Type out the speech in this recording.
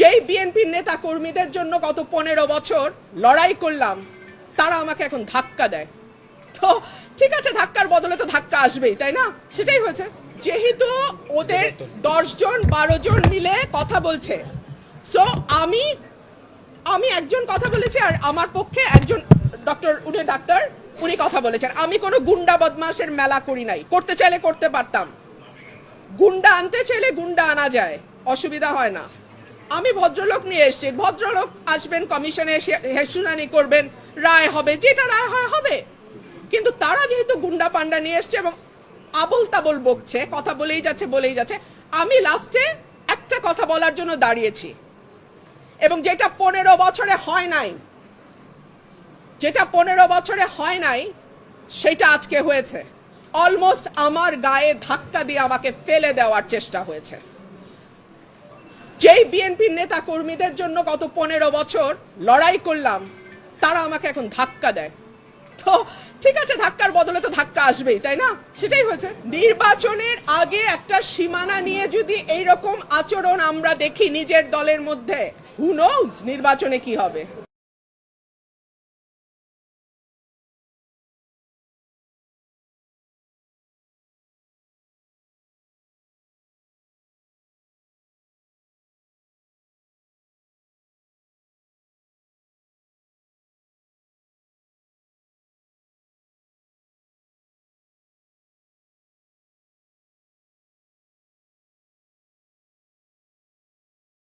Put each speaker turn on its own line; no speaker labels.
যেই বিএনপির নেতা কর্মীদের জন্য গত পনেরো বছর লড়াই করলাম, তারা আমাকে এখন ধাক্কা দেয়। তো ঠিক আছে, ধাক্কার বদলে তো ধাক্কা আসবেই, তাই না? সেটাই হয়েছে। যেহেতু ওদের দশ জন বারো জন মিলে কথা বলছে। সো আমি আমি একজন কথা বলেছি আর আমার পক্ষে একজন ডক্টর, উনি ডাক্তার, উনি কথা বলেছেন। আমি কোনো গুন্ডা বদমাশের মেলা করি নাই। করতে চাইলে করতে পারতাম। গুন্ডা আনতে চাইলে গুন্ডা আনা যায়, অসুবিধা হয় না। আমি ভদ্রলোক নিয়ে এসেছি। ভদ্রলোক আসবেন, কমিশনে শুনানি করবেন, রায় হবে, যেটা রায় হয়, হবে। কিন্তু তারা যেহেতু গুন্ডা পান্ডা নিয়ে এসছে এবং আবল তাবল বকছে, কথা বলেই যাচ্ছে বলেই যাচ্ছে, আমি লাস্টে একটা কথা বলার জন্য দাঁড়িয়েছি। এবং যেটা পনেরো বছরে হয় নাই, যেটা পনেরো বছরে হয় নাই, সেটা আজকে হয়েছে। অলমোস্ট আমার গায়ে ধাক্কা দিয়ে আমাকে ফেলে দেওয়ার চেষ্টা হয়েছে। যেই বিএনপির নেতা কর্মীদের জন্য গত পনেরো বছর লড়াই করলাম, তারা আমাকে এখন ধাক্কা দেয়। তো ঠিক আছে, ধাক্কার বদলে তো ধাক্কা আসবেই, তাই না? সেটাই হয়েছে। নির্বাচনের আগে একটা সীমানা নিয়ে যদি এই রকম আচরণ আমরা দেখি নিজের দলের মধ্যে হু নির্বাচনে কি হবে?